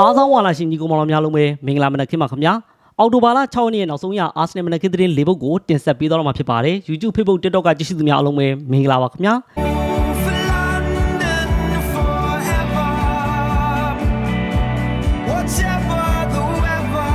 အားသောဝါလာရှင်ညီကောင်မောင်များလုံးပဲမင်္ဂလာမနက်ခင်းပါခင်ဗျာအော်တိုဘာလ6ရက်နေ့နောက်ဆုံးရအာဆင်နယ်မနက်ခင်းသတင်း၄ပုဒ်ကိုတင်ဆက်ပေးတော့မှာဖြစ်ပါတယ် YouTube Facebook TikTok ကကြည့်ရှုသူများအားလုံးပဲမင်္ဂလာပါခင်ဗျာ For London forever. Whatever the weather.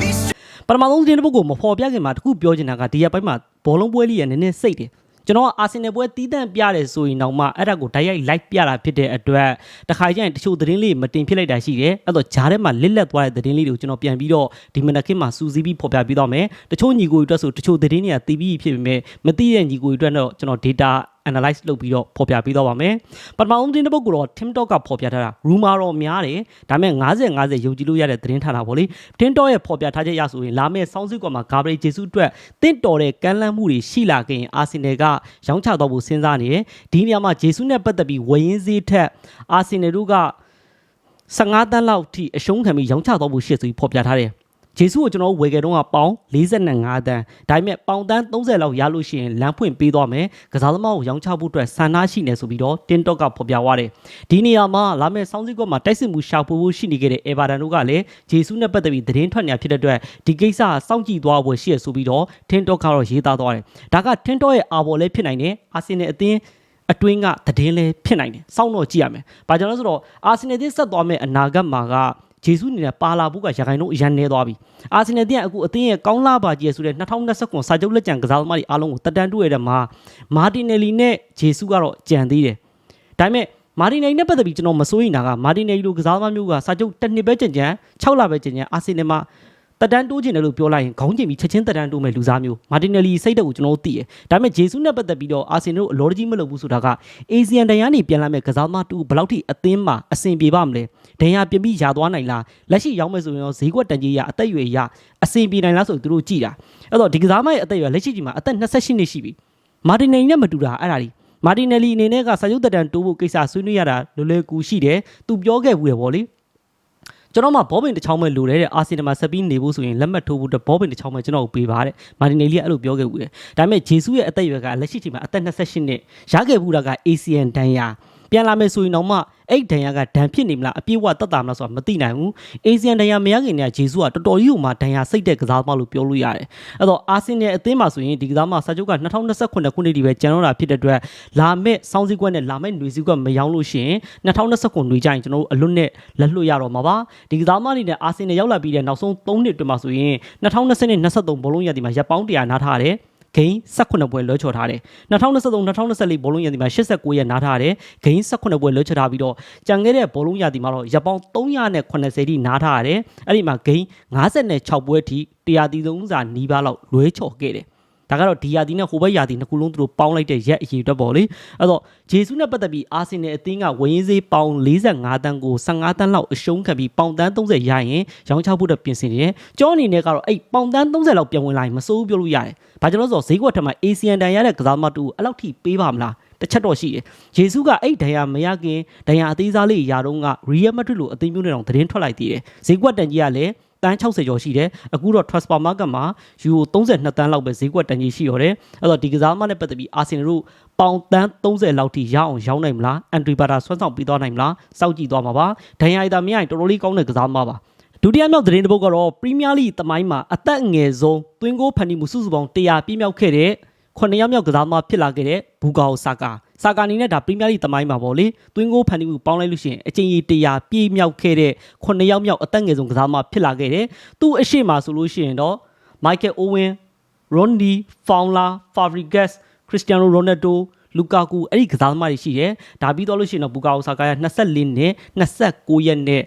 These ပထမဆုံးသတင်းတစ်ပုဒ်ကိုမဖော်ပြခင်မှာတခုပြောချင်တာကဒီရက်ပိုင်းမှာဘောလုံးပွဲလေးရနည်းနည်းစိတ်တယ် ကျွန်တော်ကအာဆင်နယ်ပွဲတီးတန့်ပြတယ်ဆိုရင်တော့မှအဲ့ဒါကိုဓာတ်ရိုက် live ပြတာဖြစ်တဲ့အတွက်တခါကျရင်တချို့သတင်းလေးမတင်ဖြစ်လိုက်တာရှိတယ်အဲ့တော့ဂျားထဲမှာလစ်လက်သွားတဲ့သတင်းလေးတွေကိုကျွန်တော်ပြန်ပြီးတော့ဒီမနက်ခင်းမှာစူးစီးပြီးဖော်ပြပေးတော့မယ်တချို့ညီကိုတွေအတွက်ဆိုတချို့သတင်းတွေကတီးပြီးဖြစ်ပေမဲ့မသိတဲ့ညီကိုတွေအတွက်တော့ကျွန်တော် data analyze လုပ်ပြီးတော့ဖော်ပြပေးတော့ပါမယ်ပထမဆုံးသတင်းတစ်ပုဒ်ကိုတော့ Tim Talk ကဖော်ပြထားတာ rumor တော့များတယ်ဒါပေမဲ့90 50ယုံကြည်လို့ရတဲ့သတင်းထားတာပေါ့လေ Tim Talk ရဲ့ဖော်ပြထားချက်အရဆိုရင်လာမယ့်ဆောင်းစစ်ကွာမှာ Gabriel Jesus အတွက်တင့်တော်တဲ့ကမ်းလှမ်းမှုတွေရှိလာခင်အာဆင်နယ်ကရောင်းချတော့ဖို့စဉ်းစားနေတယ်ဒီနေရာမှာ Jesus နဲ့ပတ်သက်ပြီးဝယ်ရင်းစည်းထက်အာဆင်နယ်တို့က15တန်းလောက်ထိအရှုံးခံပြီးရောင်းချတော့ဖို့ရှေ့ဆိုပြီးဖော်ပြထားတယ် ဂျေဆုကိုကျွန်တော်ဝယ်ခဲ့တော့ကပေါင်45တန်းဒါပေမဲ့ပေါင်တန်း30လောက်ရလို့ရှိရင်လမ်းဖွင့်ပေးသွားမယ်ကစားသမားကိုရောင်းချဖို့အတွက်ဆန္ဒရှိနေဆိုပြီးတော့တင်တော့ကဖော်ပြသွားတယ်ဒီနေရာမှာလာမယ့်ဆောင်းစည်းကွက်မှာတိုက်စစ်မှုရှာဖွေဖို့ရှိနေခဲ့တဲ့အေဗာဒန်တို့ကလည်းဂျေဆုနဲ့ပတ်သက်ပြီးသတင်းထွက်နေဖြစ်တဲ့အတွက်ဒီကိစ္စကစောင့်ကြည့်သွားဖို့ရှိရဆိုပြီးတော့တင်တော့ကတော့ရေးသားသွားတယ်ဒါကတင်တော့ရဲ့အာဘော်လည်းဖြစ်နိုင်တယ်အာဆင်နယ်အသင်းအတွင်းကသတင်းလဲဖြစ်နိုင်တယ်စောင့်တော့ကြည့်ရမယ်။ဘာကြောင့်လဲဆိုတော့အာဆင်နယ်တင်းဆက်သွားမယ့်အနာဂတ်မှာက ဂျေဆုအနေနဲ့ပါလာဖို့ကရခိုင်တို့အရန်နေသွားပြီ။အာဆင်နယ်တင်းကအခုအသင်းရဲ့ကောင်းလာပါကြီးဆိုတဲ့2029စာချုပ်လက်ကျန်ကစားသမားတွေအားလုံးကိုတက်တန်းတွေ့ရတဲ့မှာမာတင်နယ်လီနဲ့ဂျေဆုကတော့ကြံသေးတယ်။ဒါပေမဲ့မာတင်နယ်လီနဲ့ပတ်သက်ပြီးကျွန်တော်မစိုးရိမ်တာကမာတင်နယ်လီလိုကစားသမားမျိုးကစာချုပ်တစ်နှစ်ပဲကြံကြံ6လပဲကြံကြံအာဆင်နယ်မှာ တက်တန်းတိုးချင်တယ်လို့ပြောလိုက်ရင်ခေါင်းကျင်ပြီးချက်ချင်းတက်တန်းတိုးမဲ့လူစားမျိုးမာတင်နယ်လီစိတ်တက်ကိုကျွန်တော်တို့သိတယ်ဒါပေမဲ့ဂျေဆုနဲ့ပတ်သက်ပြီးတော့အာဆင်နယ်တို့အလော်ကြီးမလုပ်ဘူးဆိုတာကအေဆီယန်တန်ရနေပြန်လာမဲ့ကစားသမားတူဘယ်လောက်ထိအသင်းမှာအဆင်ပြေပါမလဲဒဏ်ရာပြင်ပြီးရာသွားနိုင်လားလက်ရှိရောက်မဲ့ဆိုရင်ရောဈေးကွက်တန်ကြီးရအသက်အရွယ်ရအဆင်ပြေနိုင်လားဆိုသူတို့ကြည့်တာအဲ့တော့ဒီကစားမရဲ့အသက်အရွယ်လက်ရှိချိန်မှာအသက်28နှစ်ရှိပြီမာတင်နယ်လီနဲ့မတူတာအဲ့ဒါဒီမာတင်နယ်လီအနေနဲ့ကစာချုပ်တက်တန်းတိုးဖို့ကိစ္စဆွေးနွေးရတာလွယ်လွယ်ကူရှိတယ်သူပြောခဲ့ဘူးတယ်ဗောလေ ကျွန်တော်မှဘောပင်တစ်ချောင်းပဲလိုတယ်တဲ့အာဆင်နယ်မှာဆက်ပြီးနေဖို့ဆိုရင်လက်မှတ်ထိုးဖို့အတွက်ဘောပင်တစ်ချောင်းပဲကျွန်တော်ကိုပေးပါတဲ့မာတင်နယ်လီကအဲ့လိုပြောခဲ့ဘူးတယ်ဒါပေမဲ့ဂျေဆုရဲ့အသက်အရွယ်ကလက်ရှိချိန်မှာအသက်28နှစ်ရခဲ့ဘူးတာက ACN ဒန်ယာပြန်လာမယ်ဆိုရင်တော့မှ အဲ့ဒန်ယာကဒန်ဖြစ်နေမလားအပြည့်ဝတက်တာမလားဆိုတာမသိနိုင်ဘူး။ ACN ဒန်ယာမရခင်ကဂျေဆုကတော်တော်ကြီးကိုမှဒန်ယာစိတ်တဲ့ကစားသမားလို့ပြောလို့ရတယ်။အဲ့တော့အာဆင်နယ်အသင်းမှာဆိုရင်ဒီကစားသမားစာချုပ်က2029ခုနှစ်ဒီပဲကျန်တော့တာဖြစ်တဲ့အတွက်လာမဲ့စောင်းစည်းကွက်နဲ့လာမဲ့ຫນွေစည်းကွက်မရောလို့ရှိရင်2029ຫນွေကျရင်ကျွန်တော်တို့အလွတ်နဲ့လက်လွတ်ရတော့မှာပါ။ဒီကစားသမားတွေနဲ့အာဆင်နယ်ရောက်လာပြီးတဲ့နောက်ဆုံး3နှစ်အတွင်းမှာဆိုရင်2020နဲ့23ဘောလုံးရည်ဒီမှာရပ်ပေါင်း100နားထားတယ်။ ဂိမ်း18ပွဲလွှဲချော်ထားတယ်2023 2024ဘောလုံးရာသီမှာ89ရက်နားထားတယ်ဂိမ်း18ပွဲလွှဲချော်ထားပြီးတော့ကြံခဲ့တဲ့ဘောလုံးရာသီမှာတော့ရပ်ပေါင်း380ထိနားထားရတယ်အဲ့ဒီမှာဂိမ်း56ပွဲထိတရားတီသုံးစာနီးပါးလောက်လွှဲချော်ခဲ့တယ် ဒါကတော့ဒီယာတီနဲ့ဟိုဘက်ယာတီနှစ်ခုလုံးသူတို့ပေါင်းလိုက်တဲ့ရက်အရေးအတွက်ပေါ့လေအဲ့တော့ဂျေဆုနဲ့ပတ်သက်ပြီးအာဆင်နယ်အသင်းကဝင်းရေးဈေးပေါင်45တန်းကို15တန်းလောက်အရှုံးခံပြီးပေါင်တန်း30ရရင်ရောင်းချဖို့အတွက်ပြင်ဆင်နေတယ်ကျောင်းအနေနဲ့ကတော့အဲ့ပေါင်တန်း30လောက်ပြန်ဝင်လာရင်မစိုးဘူးပြောလို့ရတယ်ဘာကြောင့်လဲဆိုတော့ဈေးကွက်ထက်မှာ ASEAN တန်ရတဲ့ကစားသမားတူအဲ့လောက်ထိပေးပါမလားတစ်ချက်တော့ရှိတယ်။ဂျေဆုကအဲ့ဒဏ်ရာမရခင်ဒဏ်ရာအသေးစားလေးရာတော့က Real Madrid လိုအသင်းမျိုးနဲ့တော့သတင်းထွက်လိုက်သေးတယ်။ဈေးကွက်တန်ကြီးကလည်း တန်း60ကျော်ရှိတယ်အခုတော့ transfer market မှာ euro 32တန်းလောက်ပဲဈေးကွက်တန်ကြီးရှိရတယ်အဲ့တော့ဒီကစားသမားနဲ့ပတ်သက်ပြီး Arsenal တို့ပေါင်တန်း30လောက်ထိရအောင်ရောင်းနိုင်မလား entry barter ဆွမ်းဆောင်ပြီးသွားနိုင်မလားစောင့်ကြည့်သွားမှာပါဒဏ်ရာရတာမရရင်တော်တော်လေးကောင်းတဲ့ကစားသမားပါဒုတိယမြောက်သတင်းတစ်ပုဒ်ကတော့ Premier League တမိုင်းမှာအသက်အငယ်ဆုံးသွင်းကိုဖန်တီမှုစုစုပေါင်း100ပြည့်မြောက်ခဲ့တဲ့ခုနှစ်ယောက်မြောက်ကစားသမားဖြစ်လာခဲ့တဲ့ဘူကာအိုဆာကာ ဆာကာနီနဲ့ဒါပရီးမီးယားလိတမိုင်းမှာပေါ့လေသွင်းကိုဖန်တီးမှုပေါင်းလိုက်လို့ရှိရင်အချိန်ကြီး100ပြည့်မြောက်ခဲ့တဲ့ခုနှစ်ယောက်မြောက်အသက်ငယ်ဆုံးကစားသမားဖြစ်လာခဲ့တယ်သူ့အရှိမဆိုလို့ရှိရင်တော့မိုက်ကယ်အိုဝင်းရွန်ဒီဖောင်လာဖာဘရီဂက်စ်ခရစ္စတီယာနိုရိုနယ်ဒိုလူကာကူအဲ့ဒီကစားသမားတွေရှိတယ်ဒါပြီးတော့လို့ရှိရင်တော့ဘူကာအိုဆာကာရဲ့24နှစ်29ရက်နဲ့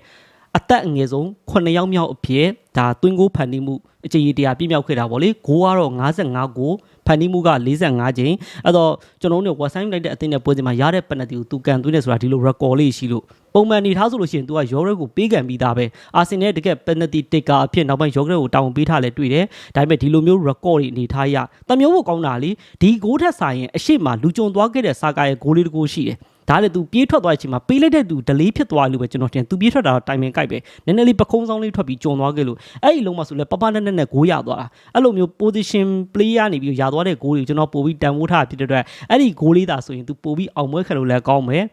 အသက်အငယ်ဆုံး9ယောက်မြောက်အဖြစ်ဒါသွင်းကိုဖန်တီးမှုအကြိမ်တရားပြည့်မြောက်ခဲ့တာပေါ့လေဂိုးကတော့55ကို ဖန်တီးမှုက45ချိန်အဲ့တော့ကျွန်တော်တို့ website လိုက်တဲ့အသင်းနဲ့ပွဲစဉ်မှာရတဲ့ penalty ကိုသူကန်သွင်းနေဆိုတာဒီလို record လေးရှိလို့ပုံမှန်နေထားဆိုလို့ရှိရင် तू ကရောရက်ကိုပေးကန်ပြီးသားပဲအာဆင်နယ်တကယ် penalty taker အဖြစ်နောက်ပိုင်းရောရက်ကိုတောင်းပေးထားလဲတွေ့တယ်ဒါပေမဲ့ဒီလိုမျိုး record တွေအနေထားရတမျိုးဖို့ကောင်းတာလေဒီဂိုးထက်ဆိုင်ရင်အရှိမလူကြုံသွားခဲ့တဲ့စာကာရဲ့ဂိုးလေးတကူရှိတယ် ဒါလည်း तू ပြေးထွက်သွားတဲ့အချိန်မှာပေးလိုက်တဲ့ तू delay ဖြစ်သွားလို့ပဲကျွန်တော်ထင် तू ပြေးထွက်တာတော့ timing ကိုက်ပဲနည်းနည်းလေးပကုံးဆောင်လေးထွက်ပြီးကြုံသွားခဲ့လို့အဲ့ဒီလုံးမှာဆိုလဲပပနဲ့နဲ့နဲ့ဂိုးရသွားတာအဲ့လိုမျိုး position play ရနေပြီးရသွားတဲ့ဂိုးတွေကျွန်တော်ပို့ပြီးတန်ဖိုးထားဖြစ်တဲ့အတွက်အဲ့ဒီဂိုးလေးသာဆိုရင် तू ပို့ပြီးအောင်ပွဲခံလို့လည်းကောင်းမယ်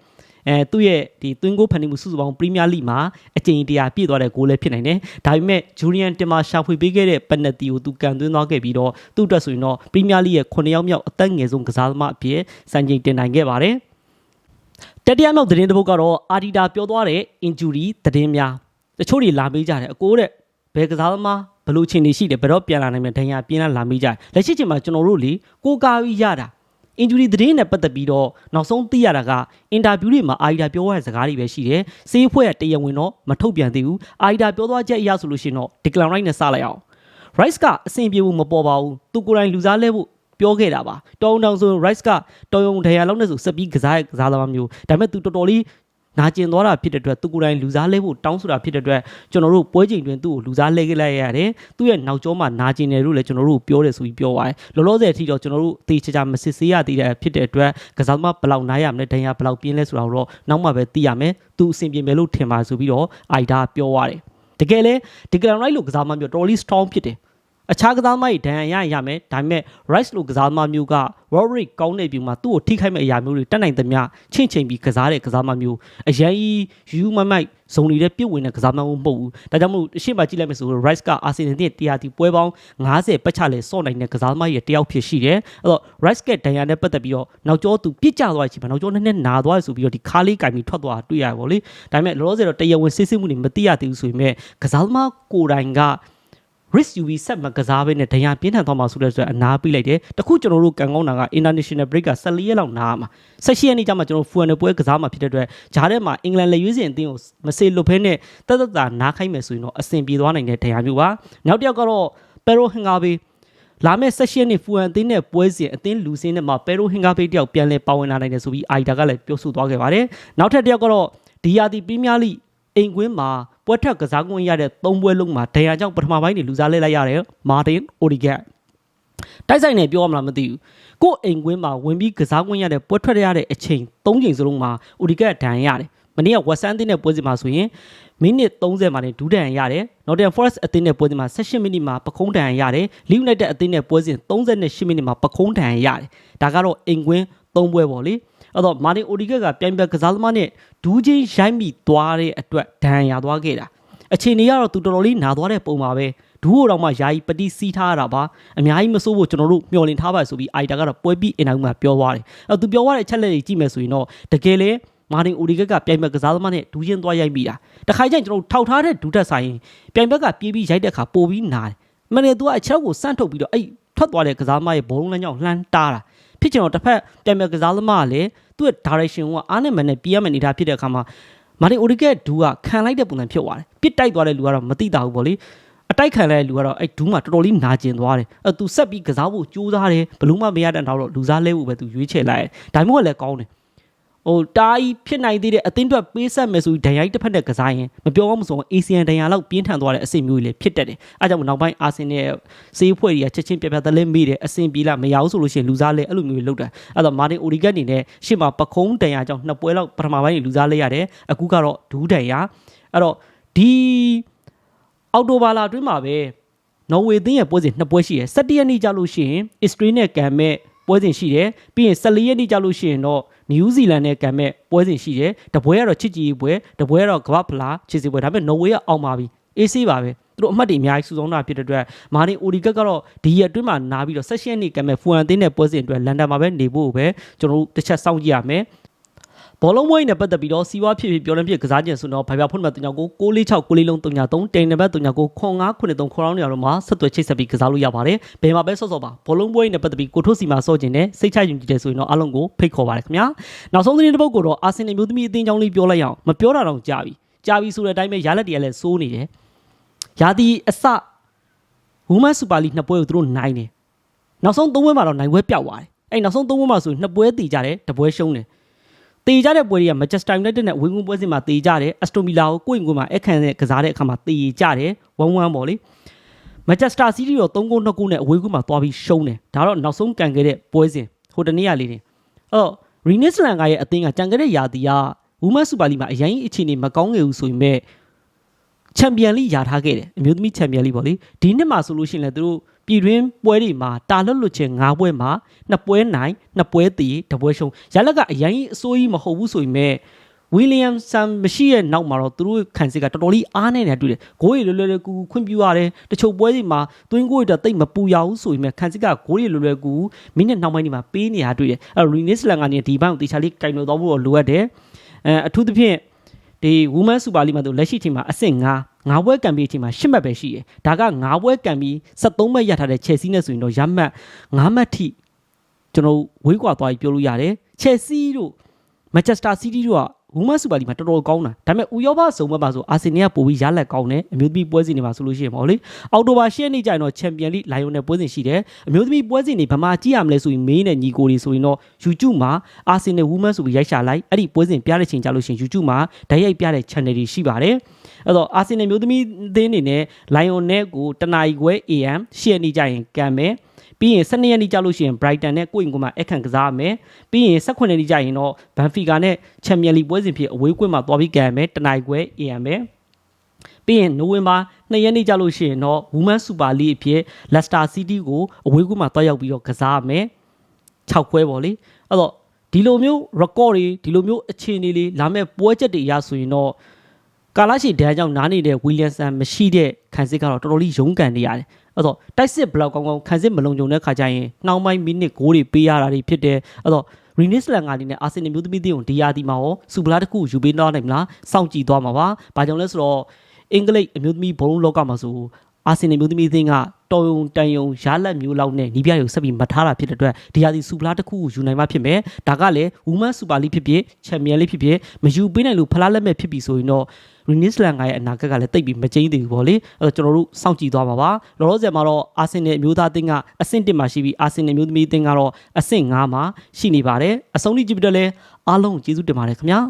အဲသူ့ရဲ့ဒီသွင်းကိုဖန်တီးမှုစုစုပေါင်းပရီးမီးယားလိမှာအကြိမ်တရာပြည့်သွားတဲ့ဂိုးလည်းဖြစ်နိုင်တယ်ဒါပေမဲ့ဂျူရီယန်တင်မာရှာဖွေပေးခဲ့တဲ့ပက်နတီကိုသူကန်သွင်းသွားခဲ့ပြီးတော့သူ့အတွက်ဆိုရင်တော့ပရီးမီးယားလိရဲ့9ရောက်မြောက်အသက်ငယ်ဆုံးကစားသမားအဖြစ်စံချိန်တင်နိုင်ခဲ့ပါတယ် တတိယမြောက်သတင်းတစ်ပုဒ်ကတော့အာဒီတာပြောသွားတဲ့ injury သတင်းများတချို့တွေလာမေးကြတယ်အကိုတဲ့ဘယ်ကစားသမားဘယ်လိုချင်းနေရှိတယ်ဘယ်တော့ပြန်လာနိုင်မလဲဒဏ်ရာပြင်းလာလာမေးကြတယ်လက်ရှိချိန်မှာကျွန်တော်တို့လေကိုကာပြီးရတာ injury သတင်းနဲ့ပတ်သက်ပြီးတော့နောက်ဆုံးသိရတာကအင်တာဗျူးတွေမှာအာရီတာပြောရတဲ့စကားတွေပဲရှိတယ်။စေးဖွဲ့ကတရားဝင်တော့မထုတ်ပြန်သေးဘူး။အာရီတာပြောသွားချက်အရဆိုလို့ရှိရင်တော့ decline right နဲ့စလိုက်အောင်။ Rice ကအဆင်ပြေဖို့မပေါ်ပါဘူး။သူကိုယ်တိုင်လူစားလဲဖို့ ပြောခဲ့တာပါ။တောင်းတောင်းဆို Rice ကတော်ရုံဒဏ်ရာလောက်နဲ့ဆိုစက်ပြီးကစားရကစားသမားမျိုး။ဒါပေမဲ့သူတော်တော်လေးနာကျင်သွားတာဖြစ်တဲ့အတွက်သူကိုယ်တိုင်လူစားလဲဖို့တောင်းဆိုတာဖြစ်တဲ့အတွက်ကျွန်တော်တို့ပွဲချိန်တွင်သူ့ကိုလူစားလဲခဲ့လိုက်ရတယ်သူ့ရဲ့နောက်ကျောမှာနာကျင်တယ်လို့လည်းကျွန်တော်တို့ပြောတယ်ဆိုပြီးပြောသွားတယ်လောလောဆယ်အထိတော့ကျွန်တော်တို့သေချာချာမစစ်ဆေးရသေးတဲ့ဖြစ်တဲ့အတွက်ကစားသမားဘယ်လောက်နားရမလဲဒဏ်ရာဘယ်လောက်ပြင်းလဲဆိုတာတော့နောက်မှပဲသိရမယ်သူအဆင်ပြေမယ်လို့ထင်ပါဆိုပြီးတော့အိုက်ဒါပြောသွားတယ်တကယ်လဲဒီကလန်ရိုက်လို့ကစားသမားမျိုးတော်တော်လေး strong ဖြစ်တယ် အခြားကစားသမားတွေဒဏ်ရာရရင်ရမယ်ဒါပေမဲ့ rice လို့ကစားသမားမျိုးက Roderick ကောင်းတဲ့ပြုမှာသူ့ကိုထိခိုက်မဲ့အရာမျိုးတွေတက်နိုင်သမျှချင့်ချိန်ပြီးကစားတဲ့ကစားသမားမျိုးအရင်ယူယူမမိုက်ဇုံနေတဲ့ပြုတ်ဝင်တဲ့ကစားသမားမျိုးမဟုတ်ဘူးဒါကြောင့်မို့အရှိမကြည့်လိုက်မယ်ဆိုတော့ rice က Arsenal ရဲ့တရားတီပွဲပေါင်း90ပတ်ချလဲစော့နိုင်တဲ့ကစားသမားရဲ့တယောက်ဖြစ်ရှိတယ်အဲ့တော့ rice ကဒဏ်ရာနဲ့ပတ်သက်ပြီးတော့နောက်ကျောသူပြစ်ကျသွားတဲ့အချိန်မှာနောက်ကျောနည်းနည်းနာသွားရဆိုပြီးတော့ဒီခါလေးကင်ပြီးထွက်သွားတာတွေ့ရပါဗောလေဒါပေမဲ့လောလောဆယ်တော့တရားဝင်စစ်စစ်မှုတွေမသိရသေးဘူးဆိုပေမဲ့ကစားသမားကိုယ်တိုင်က risk UV ဆက်မကစားဘဲနဲ့ဒဏ်ရာပြင်းထန်သွားမှာဆိုတဲ့ဆိုအနာပေးလိုက်တယ်တခုကျွန်တော်တို့ကန်ကောင်းတာက international break က14ရက်လောက်နားမှာ16ရက်နေ့ကျမှကျွန်တော် full ပွဲကစားမှာဖြစ်တဲ့အတွက်ဂျားထဲမှာအင်္ဂလန်လက်ရွေးစင်အသင်းကိုမစေလွတ်ဖဲနဲ့တသက်တာနားခိုင်းမယ်ဆိုရင်တော့အဆင်ပြေသွားနိုင်တဲ့ဒဏ်ရာမျိုးပါနောက်တစ်ယောက်ကတော့ pero hingabe လာမယ့် session နဲ့ full အသင်းနဲ့ပွဲစဉ်အသင်းလူစင်းနဲ့မှာ pero hingabe တယောက်ပြန်လဲပါဝင်လာနိုင်တယ်ဆိုပြီး aida ကလည်းပြောဆိုသွားခဲ့ပါတယ်နောက်ထပ်တစ်ယောက်ကတော့ဒီယာတီပရီးမီးယားလိအိမ်ကွင်းမှာ ပွဲထွက်ကစားခွင့်ရတဲ့၃ပွဲလုံးမှာဒဏ်ရာကြောင့်ပထမပိုင်းနေလူစားလဲလိုက်ရတယ်မာတင်အိုဒီဂက်တိုက်ဆိုင်နေပြောရမလားမသိဘူးကို့အိမ်ကွင်းမှာဝင်ပြီးကစားခွင့်ရတဲ့ပွဲထွက်ရတဲ့အချိန်၃ချိန်စလုံးမှာအိုဒီဂက်ဒဏ်ရာရတယ်မနေ့ကဝက်ဆန်တင်းနဲ့ပွဲစဉ်မှာဆိုရင်မိနစ်30မှာနေဒူးဒဏ်ရာရတယ်။ Nottingham Forest အသင်းနဲ့ပွဲစဉ်မှာ18မိနစ်မှာပခုံးဒဏ်ရာရတယ်။ Leeds United အသင်းနဲ့ပွဲစဉ်38မိနစ်မှာပခုံးဒဏ်ရာရတယ်။ဒါကတော့အိမ်ကွင်း၃ပွဲပေါ့လေ။ အဲ့တော့မာတင်အိုဒီဂက်ကပြိုင်ပွဲကစားသမားနဲ့ဒူးချင်းရိုက်မိသွားတဲ့အတွက်ဒဏ်ရာသွားခဲ့တာ။အခြေအနေကတော့သူတော်တော်လေးနာသွားတဲ့ပုံပါပဲဒူးဟိုတော့မှယာယီပတိစီးထားရတာပါအများကြီးမစိုးဖို့ကျွန်တော်တို့မျှော်လင့်ထားပါဆိုပြီးအိုက်တာကတော့ပွဲပြီးအင်တာဗျူးမှာပြောသွားတယ်အဲသူပြောသွားတဲ့အချက်လက်တွေကြည့်မယ်ဆိုရင်တော့တကယ်လေမာတင်အိုဒီဂက်ကပြိုင်ဘက်ကစားသမားနဲ့ဒူးချင်းသွားရိုက်မိတာတခါကျရင်ကျွန်တော်ထောက်ထားတဲ့ဒူးတက်ဆိုင်ပြိုင်ဘက်ကပြေးပြီးရိုက်တဲ့အခါပိုပြီးနာတယ်မနေ့သူကအချက်ကိုစန့်ထုတ်ပြီးတော့အဲ့ထွက်သွားတဲ့ကစားသမားရဲ့ဘောလုံးလမ်းကြောင်းလှမ်းတားတာ ဖြစ်ချင်တော့တစ်ဖက်ပြိုင်ဘက်ကစားသမားကလည်းသူ့ရဲ့ direction ကအားနဲ့မနဲ့ပြေးရမယ့်အနေထားဖြစ်တဲ့အခါမှာမာတင်အိုဒီဂက်ဒူးကခံလိုက်တဲ့ပုံစံဖြစ်သွားတယ်ပစ်တိုက်သွားတဲ့လူကတော့မသိတာဘူးဗောလေအတိုက်ခံတဲ့လူကတော့အဲ့ဒူးမှာတော်တော်လေးနာကျင်သွားတယ်အဲသူဆက်ပြီးကစားဖို့ကြိုးစားတယ်ဘလို့မှမရတဲ့နောက်တော့လူစားလဲဖို့ပဲသူရွေးချယ်လိုက်တယ်ဒါမှမဟုတ်လည်းကောင်းတယ် ဟိုတားကြီးဖြစ်နိုင်သေးတဲ့အသင်းအတွက်ပေးဆက်မယ်ဆိုပြီးဒဏ်ရိုက်တစ်ဖက်နဲ့ကစားရင်မပြောအောင်မဆုံး ASEAN ဒဏ်ရာလောက်ပြင်းထန်သွားတဲ့အဆင့်မျိုးကြီးလည်းဖြစ်တတ်တယ်အဲကြောင့်နောက်ပိုင်းအာဆင်နယ်စေးဖွဲ့တွေကချက်ချင်းပြပြသလဲမေးတယ်အဆင်ပြေလားမရဘူးဆိုလို့ရှိရင်လူစားလဲအဲ့လိုမျိုးလောက်တာအဲတော့မာတင်အိုဒီဂက်အနေနဲ့ရှေ့မှာပခုံးဒဏ်ရာကြောင့်နှစ်ပွဲလောက်ပထမပိုင်းလူစားလဲရတယ်အခုကတော့ဒူးဒဏ်ရာအဲ့တော့ဒီအောက်တိုဘာလအတွင်းမှာပဲနော်ဝေသင်းရဲ့ပွဲစဉ်နှစ်ပွဲရှိတယ်၁၇ရက်နေ့ကြာလို့ရှိရင်အစ္စရေးနဲ့ကန်မဲ့ပွဲစဉ်ရှိတယ်ပြီးရင်14ရက်နေ့ကြာလို့ရှိရင်တော့ နယူးဇီလန်နဲ့ကန်မဲ့ပွဲစဉ်ရှိတယ်တပွဲကတော့ချစ်ကြည်ပွဲတပွဲကတော့ကမ္ဘာဖလားချစ်စီပွဲဒါပေမဲ့နော်ဝေကအောင်ပါပြီအေးဆေးပါပဲသူတို့အမှတ်တွေအများကြီးစုဆောင်းတာဖြစ်တဲ့အတွက်မာတင်အိုဒီကက်ကတော့ဒီရက်အတွင်းမှာနားပြီးတော့16ရက်နေ့ကံမဲ့ဖူအန်တင်းနဲ့ပွဲစဉ်အတွက်လန်ဒန်မှာပဲနေဖို့ပဲကျွန်တော်တို့တစ်ချက်စောင့်ကြည့်ရမယ် ဘောလုံးမွေးနဲ့ပတ်သက်ပြီးတော့စီဝါဖြစ်ဖြစ်ပြောလင်းဖြစ်ကစားခြင်းဆိုတော့ဗိုင်ဗျာဖုန်းနံပါတ်39 646 6လေးလုံး39တိန်နံပါတ်39 9593ခေါ်အောင်နေရတော့မှာဆက်သွယ်ချိတ်ဆက်ပြီးကစားလို့ရပါတယ်ဘယ်မှာပဲဆော့ဆော့ပါဘောလုံးမွေးနဲ့ပတ်သက်ပြီးကိုထုတ်စီမှာဆော့ခြင်းနဲ့စိတ်ချယုံကြည်တယ်ဆိုရင်တော့အားလုံးကိုဖိတ်ခေါ်ပါတယ်ခင်ဗျာနောက်ဆုံးသတင်းတစ်ပုဒ်ကိုတော့အာဆင်နယ်မျိုးသမီးအသင်းကြောင်းလေးပြောလိုက်အောင်မပြောတာတော့ကြာပြီကြာပြီဆိုတဲ့အတိုင်းပဲရလက်တည်းလည်းစိုးနေတယ်ရာသီအစဝူမန်စူပါလီနှစ်ပွဲကိုသူတို့နိုင်တယ်နောက်ဆုံးသုံးပွဲမှာတော့နိုင်ပွဲပြောက်သွားတယ်အဲ့နောက်ဆုံးသုံးပွဲမှာဆိုနှစ်ပွဲတည်ကြတယ်တပွဲရှုံးတယ် တေကြတဲ့ပွဲတွေက Manchester United နဲ့ဝင်းကွင်းပွဲစဉ်မှာတေကြတယ် Aston Villa ကိုကိုယ့်ရင်ကိုယ်မှာအခန့်နဲ့ကစားတဲ့အခါမှာတေကြတယ်1-1ပေါ့လေ Manchester City တော့3ဂိုး2ဂိုးနဲ့အဝေးကွင်းမှာသွားပြီးရှုံးတယ်ဒါတော့နောက်ဆုံးကန်ခဲ့တဲ့ပွဲစဉ်ဟိုတနေ့ကလေးနေအဲ့တော့ Rennes Lanka ရဲ့အသင်းကကြံခဲ့တဲ့ယာတီက Women's Super League မှာအရင်အခြေအနေမကောင်းခဲ့ဘူးဆိုရင်မဲ့ချန်ပီယံလိယာထားခဲ့တယ်အမျိုးသမီးချန်ပီယံလိပေါ့လေဒီနှစ်မှာဆိုလို့ရှိရင်လည်းသူတို့ ပြည်တွင်းပွဲတွေမှာတာလွတ်လွတ်ချင်း၅ပွဲမှာနှစ်ပွဲနိုင်နှစ်ပွဲတည်တစ်ပွဲရှုံးရလက်ကအရင်အစိုးကြီးမဟုတ်ဘူးဆိုရင်မဲ့ဝီလီယမ်ဆန်မရှိရဲ့နောက်မှာတော့သူတို့ခံစစ်ကတော်တော်လေးအားနေတယ်တွေ့တယ်ဂိုးရီလွယ်လွယ်လွယ်ကူကူခွင့်ပြုရတယ်တချို့ပွဲတွေမှာသွင်းဂိုးတွေတော့တိတ်မပူရဘူးဆိုပေမဲ့ခံစစ်ကဂိုးရီလွယ်လွယ်ကူကူမိနစ်နောက်ပိုင်းဒီမှာပေးနေရတွေ့တယ်အဲ့ရီနစ်လန်ကနေဒီဘက်ကိုတေချာလေးကင်လို့တော့ဖို့လိုအပ်တယ်အဲအထူးသဖြင့်ဒီ Women Super League မှာသူလက်ရှိทีมမှာအဆင့်9 9ပွဲကံပြီးทีมမှာ10မှတ်ပဲရှိတယ်ဒါက9ပွဲကံပြီး73မှတ်ရထားတဲ့ Chelsea နဲ့ဆိုရင်တော့ရမှတ်9မှတ်ထိကျွန်တော်ဝေးကွာသွားပြီးပြောလို့ရတယ် Chelsea တို့ Manchester City တို့က Women Super League မှာတော်တော်ကောင်းတာဒါပေမဲ့ဥရောပစုံဘက်မှာဆိုအာဆင်နယ်ကပိုပြီးရလက်ကောင်းတယ်အမျိုးသမီးပွဲစဉ်တွေမှာဆိုလို့ရှိရင်ပေါ့လေအောက်တိုဘာ10ရက်နေ့ကျရင်တော့ Champion League လိုင်ယွန်နယ်ပွဲစဉ်ရှိတယ်အမျိုးသမီးပွဲစဉ်တွေဗမာကြည့်ရမလဲဆိုရင်မေးနဲ့ညီကိုတွေဆိုရင်တော့ YouTube မှာ Arsenal Women ဆိုပြီးရိုက်ရှာလိုက်အဲ့ဒီပွဲစဉ်ပြတဲ့ချိန်ကြလို့ရှိရင် YouTube မှာဓာတ်ရိုက်ပြတဲ့ channel တွေရှိပါတယ် အဲ့တော့ Arsenal မျိုးသမီးအသင်းအနေနဲ့ Lion နဲ့ကိုတနာရီခွဲ AM 10ရက်နေ့ကျရင်ကံမယ်ပြီးရင်12ရက်နေ့ကျလို့ရှိရင် Brighton နဲ့ကိုရင်ကမှအခန့်ကစားမယ်ပြီးရင်18ရက်နေ့ကျရင်တော့ Benfica နဲ့ Champions League ပွဲစဉ်ဖြစ်အဝေးကွင်းမှာသွားပြီးကံမယ်တနာရီခွဲ AM ပဲပြီးရင်နိုဝင်ဘာ2ရက်နေ့ကျလို့ရှိရင်တော့ Women Super League အဖြစ် Leicester City ကိုအဝေးကွင်းမှာတွားရောက်ပြီးတော့ကစားမယ်6ခွဲပေါ့လေအဲ့တော့ဒီလိုမျိုး record တွေဒီလိုမျိုးအခြေအနေလေးလာမဲ့ပွဲချက်တွေအရဆိုရင်တော့ ကာလာရှိဒန်ကြောင့်နားနေတဲ့ဝီလျံဆန်မရှိတဲ့ခံစစ်ကတော့တော်တော်လေးရုန်းကန်နေရတယ်။အဲ့တော့တိုက်စစ်ဘလောက်ကောင်းကောင်းခံစစ်မလုံခြုံတဲ့ခါကျရင်နှောင်းပိုင်းမိနစ်6တွေပေးရတာတွေဖြစ်တယ်။အဲ့တော့ရီနစ်လန်ကဒီနဲ့အာဆင်နယ်မျိုးသမီးတင်းကိုဒီယာဒီမှာရောစူပလာတစ်ခုယူပေးတော့နိုင်မလားစောင့်ကြည့်သွားမှာပါ။ဘာကြောင့်လဲဆိုတော့အင်္ဂလိပ်အမျိုးသမီးဘုံလောကမှာဆို အာဆင်နယ်မျိုးသမီးတင်းကတော်ယုံတန်ယုံရလက်မျိုးလောက်နဲ့နီးပြရုံဆက်ပြီးမထားတာဖြစ်တဲ့အတွက်ဒီယာဒီစူပလာတစ်ခုကိုယူနိုင်မှဖြစ်မယ်။ဒါကလည်း Women Super League ဖြစ်ဖြစ် Champion League ဖြစ်ဖြစ်မယူပေးနိုင်လို့ဖလားလက်မဲ့ဖြစ်ပြီဆိုရင်တော့ရီနစ်လန်ကရဲ့အနာဂတ်ကလည်းတိတ်ပြီးမကျင်းသေးဘူးပေါ့လေအဲ့တော့ကျွန်တော်တို့စောင့်ကြည့်သွားပါပါလောလောဆယ်မှာတော့အာဆင်နယ်အမျိုးသားအသင်းကအဆင့်1မှာရှိပြီးအာဆင်နယ်အမျိုးသမီးအသင်းကတော့အဆင့်5မှာရှိနေပါတယ်အဆုံးထိကြည့်ပြီးတော့လည်းအားလုံးကိုကျေးဇူးတင်ပါတယ်ခင်ဗျာ